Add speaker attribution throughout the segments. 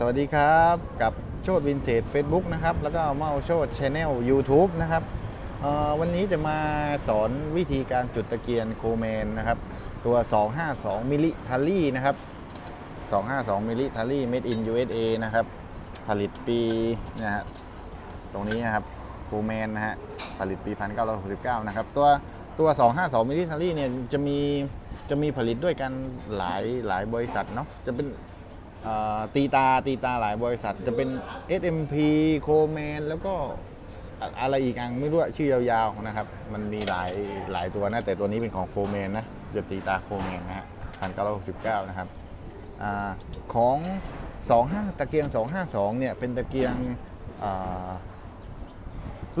Speaker 1: สวัสดีครับกับโชดวินเทจ Facebook นะครับ แล้วก็เมาโชดช anel YouTube นะครับวันนี้จะมาสอนวิธีการจุดตะเกียงโคเมนนะครับ ตัว 252มิลลิทัลลี่นะครับ 252มิลลิทัลลี่ made in USA นะครับ ผลิตปีนะฮะตรงนี้นะครับโคเมนนะฮะผลิตปี 1969 นะครับ ตัวตัว 252มิลลิทัลลี่เนี่ยจะมีจะมีผลิตด้วยกันหลายหลายบริษัทเนาะจะเป็น ตีตาตีตาหลายบริษัทจะเป็น SMP โคแมนแล้วก็อะไรอีกอันไม่รู้อะชื่อยาวๆนะครับ มันมีหลายหลายตัวนะ แต่ตัวนี้เป็นของโคแมนนะจะตีตาโคแมนนะฮะพันเก้าร้อยหกสิบเก้านะครับอของ25ตะเกียง252เนี่ยเป็นตะเกียง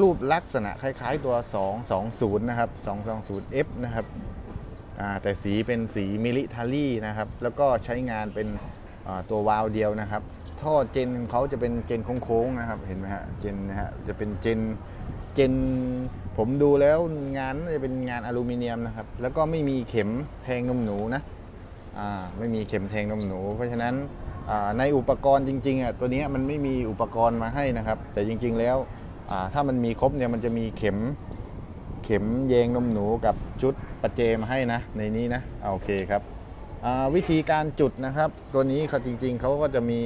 Speaker 1: รูปลักษณะคล้ายๆตัว220นะครับ 220F นะครับแต่สีเป็นสีมิลิทารี่นะครับ แล้วก็ใช้งานเป็น ตัววาล์วเดียวนะครับ ท่อเจนของเขาจะเป็นเจนโค้งๆนะครับ เห็นไหมฮะ เจนนะฮะ จะเป็นเจน เจน ผมดูแล้วงานจะเป็นงานอลูมิเนียมนะครับ แล้วก็ไม่มีเข็มแทงนมหนูนะ อ่า ไม่มีเข็มแทงนมหนู เพราะฉะนั้นในอุปกรณ์จริงๆอะตัวนี้มันไม่มีอุปกรณ์มาให้นะครับ แต่จริงๆแล้วถ้ามันมีครบเนี่ยมันจะมีเข็มเข็มแยงนมหนูกับชุดประเจมาให้นะ ในนี้นะโอเคครับ วิธีการจุดนะครับ ตัวนี้เขาจริงๆเขาก็จะมี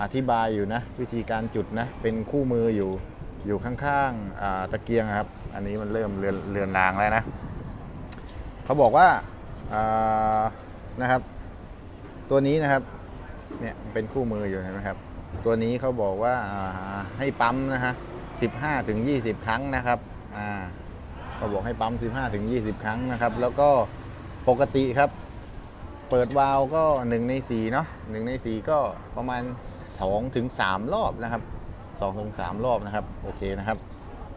Speaker 1: อธิบายอยู่นะ วิธีการจุดนะ เป็นคู่มืออยู่อยู่ข้างๆตะเกียงครับ อันนี้มันเริ่มเลือนเลือนลางแล้วนะเขาบอกว่านะครับ ตัวนี้นะครับเนี่ยเป็นคู่มืออยู่เห็นไหมครับ ตัวนี้เขาบอกว่าให้ปั๊มนะฮะ15ถึง20ครั้งนะครับอ่าเขาบอกให้ปั๊ม15ถึง20ครั้งนะครับ แล้วก็ปกติครับ ปิดวาล์วก็ 1 ใน 4 เนาะ1ใน 4 ก็ประมาณ2ถึง3รอบนะครับ2ถึง3รอบนะครับ โอเคนะครับ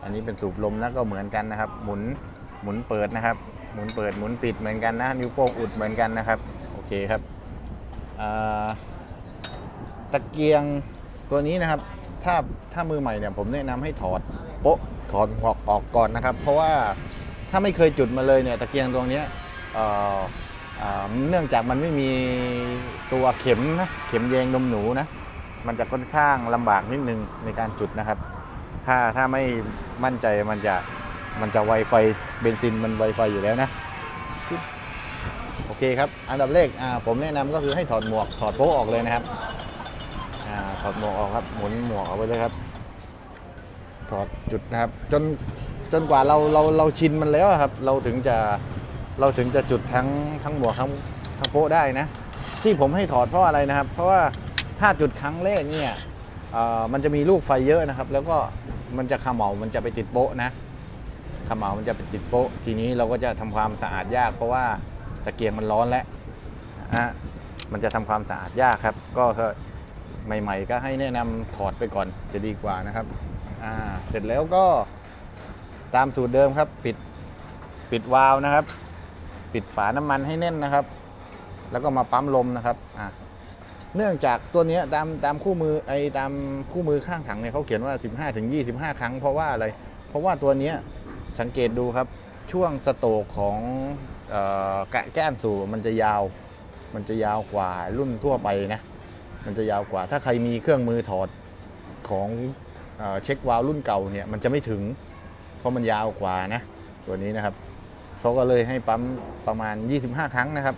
Speaker 1: อันนี้เป็นสูบลมนะก็เหมือนกันนะครับ หมุนหมุนเปิดนะครับ หมุนเปิดหมุนปิดเหมือนกันนะ นิ้วโป้งอุดเหมือนกันนะครับ โอเคครับตะเกียงตัวนี้นะครับ ถ้าถ้ามือใหม่เนี่ยผมแนะนำให้ถอดโป๊ะถอดหัวออกก่อนนะครับ เพราะว่าถ้าไม่เคยจุดมาเลยเนี่ยตะเกียงตรงนี้ เนื่องจากมันไม่มีตัวเข็มนะเข็มแยงนมหนูนะมันจะค่อนข้างลำบากนิดนึงในการจุดนะครับ ถ้าถ้าไม่มั่นใจมันจะมันจะไวไฟเบนซินมันไวไฟอยู่แล้วนะโอเคครับ อันดับแรกผมแนะนำก็คือให้ถอดหมวกถอดโป๊ออกเลยนะครับอถอดหมวกออกครับหมุนหมวกเอาไว้เลยครับ ถอดจุดนะครับ จนจนกว่าเราเราเราชินมันแล้วครับ เราถึงจะ เราถึงจะจุดทั้งทั้งหมวกทั้งทั้งโป๊ะได้นะ ที่ผมให้ถอดเพราะอะไรนะครับ เพราะว่าถ้าจุดครั้งแรกเนี่ยมันจะมีลูกไฟเยอะนะครับ แล้วก็มันจะขมเหลามันจะไปติดโป๊ะนะขมเหลามันจะไปติดโป๊ะ ทีนี้เราก็จะทำความสะอาดยาก เพราะว่าตะเกียงมันร้อนแล้วฮะมันจะทำความสะอาดยากครับ ก็ใหม่ ๆ ก็ให้แนะนำถอดไปก่อนจะดีกว่านะครับอ่าเสร็จแล้วก็ตามสูตรเดิมครับ ปิดปิดวาล์วนะครับ ปิดฝาน้ำมันให้แน่นนะครับ แล้วก็มาปั๊มลมนะครับอ่าเนื่องจากตัวนี้ตามตามคู่มือไอ้ตามคู่มือข้างถังเนี่ยเขาเขียนว่า 15ถึง25 ครั้ง เพราะว่าอะไร เพราะว่าตัวนี้สังเกตดูครับช่วงสโตรกของกะแก้มสู่มันจะยาว มันจะยาวกว่ารุ่นทั่วไปนะมันจะยาวกว่าถ้าใครมีเครื่องมือถอดของเอเช็ควาล์วรุ่นเก่าเนี่ยมันจะไม่ถึง เพราะมันยาวกว่านะตัวนี้นะครับ เขาก็เลยให้ปั๊มประมาณ 25 ครั้งนะครับ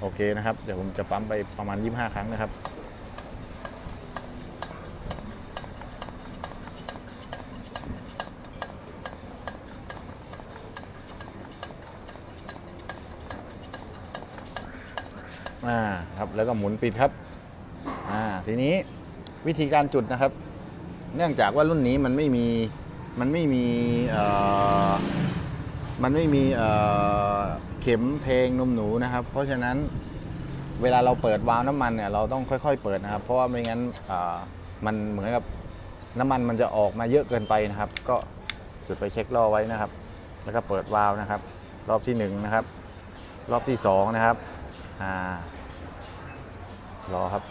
Speaker 1: โอเคนะครับ เดี๋ยวผมจะปั๊มไปประมาณ 25 ครั้งนะครับอ่าครับแล้วก็หมุนปิดครับอ่าทีนี้วิธีการจุดนะครับ เนื่องจากว่ารุ่นนี้มันไม่มีมันไม่มีเอ่อ มันไม่มีเข็มเพลงนมหนูนะครับ เพราะฉะนั้นเวลาเราเปิดวาล์วน้ำมันเนี่ยเราต้องค่อยๆ เปิดนะครับ เพราะว่าไม่งั้นมันเหมือนกับน้ำมันมันจะออกมาเยอะเกินไปนะครับ ก็จุดไฟเช็ครอไว้นะครับ แล้วก็เปิดวาล์วนะครับ รอบที่หนึ่งนะครับ รอบที่สองนะครับรอครับ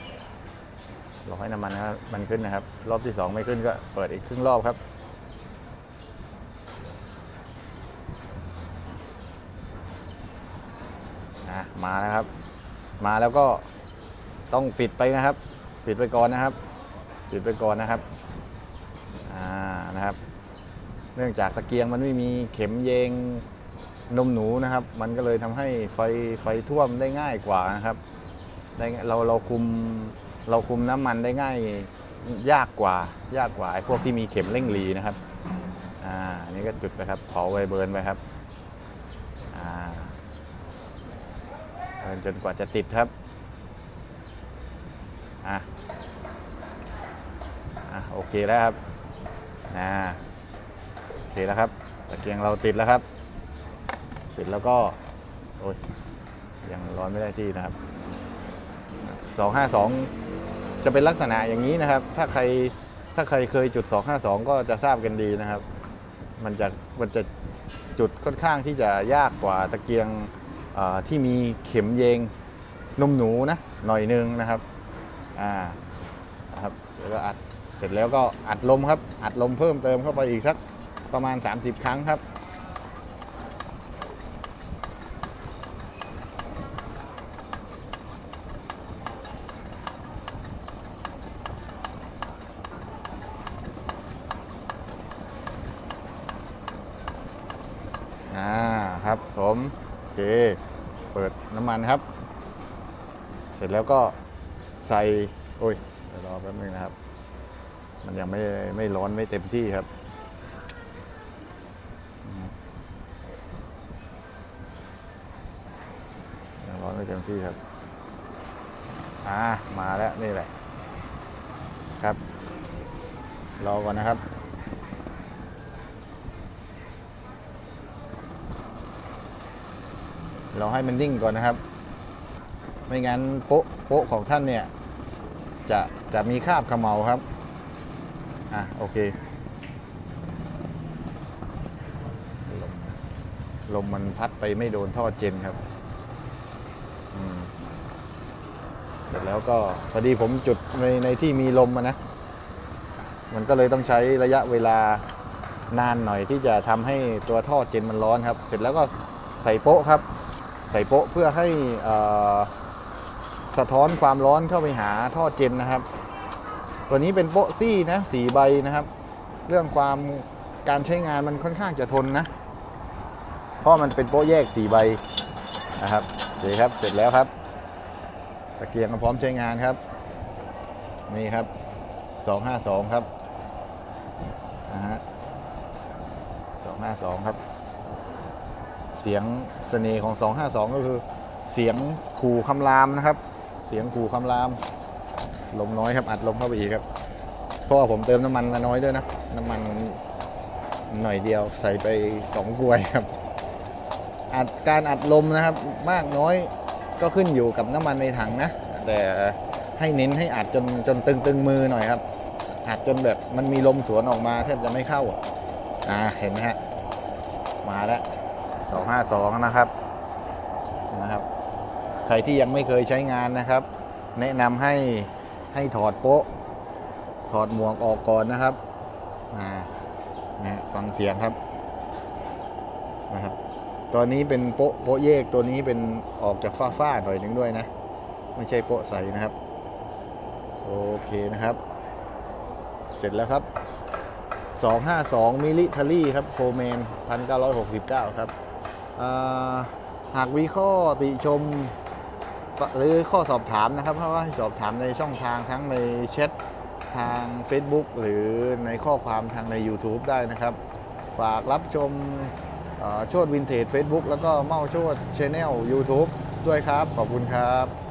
Speaker 1: รอให้น้ำมันมันขึ้นนะครับ รอบที่สองไม่ขึ้นก็เปิดอีกครึ่งรอบครับ นะมาแล้วครับ มาแล้วก็ต้องปิดไปนะครับ ปิดไปก่อนนะครับ ปิดไปก่อนนะครับอ่านะครับ เนื่องจากตะเกียงมันไม่มีเข็มเยงนมหนูนะครับ มันก็เลยทำให้ไฟไฟท่วมได้ง่ายกว่านะครับได้เราเราคุมเราคุมน้ำมันได้ง่ายยากกว่ายากกว่าไอ้พวกที่มีเข็มเร่งรีนะครับอ่าอันนี้ก็จุดไปครับเผาไวเบิร์นไปครับ อ่าเบิร์น จนกว่าจะติดครับอะอะโอเคแล้วครับนะโอเคแล้วครับตะเกียงเราติดแล้วครับ ติดแล้วก็โอ้ยยังร้อนไม่ได้ที่นะครับ 252 จะเป็นลักษณะอย่างนี้นะครับ ถ้าใครถ้าใครเคยจุด 252 ก็จะทราบกันดีนะครับ มันจะมันจะจุดค่อนข้างที่จะยากกว่าตะเกียง ที่มีเข็มเยงนมหนูนะหน่อยนึงนะครับอ่าครับแล้วก็อัดเสร็จแล้วก็อัดลมครับ อัดลมเพิ่มเติมเข้าไปอีกสักประมาณ 30 ครั้งครับอ่าครับผม เค เปิดน้ำมันครับ เสร็จแล้วก็ใส่โอ้ยเดี๋ยวรอแป๊บนึงนะครับ มันยังไม่ไม่ร้อนไม่เต็มที่ครับ ยังร้อนไม่เต็มที่ครับ อ่ามาแล้วนี่แหละ ครับ รอก่อนนะครับ เราให้มันนิ่งก่อนนะครับ ไม่งั้นโป๊ะโป๊ะของท่านเนี่ย จะจะมีคราบขมเมาครับ อะโอเคลมลมมันพัดไปไม่โดนท่อเจนครับเสร็จแล้วก็พอดีผมจุดในในที่มีลมนะ มันก็เลยต้องใช้ระยะเวลานานหน่อยที่จะทำให้ตัวท่อเจนมันร้อนครับ เสร็จแล้วก็ใส่โป๊ะครับ ใส่โป๊ะเพื่อให้สะท้อนความร้อนเข้าไปหาท่อเจนนะครับ ตัวนี้เป็นโป๊ะซี่นะสีใบนะครับ เรื่องความการใช้งานมันค่อนข้างจะทนนะ เพราะมันเป็นโป๊ะแยกสีใบนะครับโอเคครับเสร็จแล้วครับตะเกียงก็พร้อมใช้งานครับ นี่ครับ 252 ครับนะฮะ252 ครับ เสียงเสน่ห์ของ 252 ก็คือเสียงขู่คำรามนะครับ เสียงขู่คำราม ลมน้อยครับอัดลมเข้าไปอีกครับเพราะว่าผมเติมน้ำมันมาน้อยด้วยนะ น้ำมันหน่อยเดียวใส่ไปสองกลวยครับอัดการอัดลมนะครับมากน้อยก็ขึ้นอยู่กับน้ำมันในถังนะ แต่ให้เน้นให้อัดจนจนตึงตึงมือหน่อยครับ อัดจนแบบมันมีลมสวนออกมาแทบจะไม่เข้าอะอ่าเห็นไหมฮะมาแล้ว 252 นะครับนะครับ ใครที่ยังไม่เคยใช้งานนะครับ แนะนำให้ให้ถอดโป๊ะ ถอดหมวกออกก่อนนะครับอ่านะฮะฟังเสียงครับนะครับตัวนี้เป็นโป๊ะโป๊ะเยกตัวนี้เป็นออกจากฟ้าๆหน่อยหนึงด้วยนะ ไม่ใช่โป๊ะใสนะครับ โอเคนะครับ เสร็จแล้วครับ 252 มิลิทารี่ครับโคเมน 1969 ครับอ่า หากวีข้อติชม หรือข้อสอบถามนะครับเพราะว่าให้สอบถามในช่องทางทั้งในแชททาง Facebook หรือในข้อความทางใน YouTube ได้นะครับ ฝากรับชมเอ่อโชดวินเทจ Facebook แล้วก็เมาโชดช n แนล YouTube ด้วยครับ ขอบคุณครับ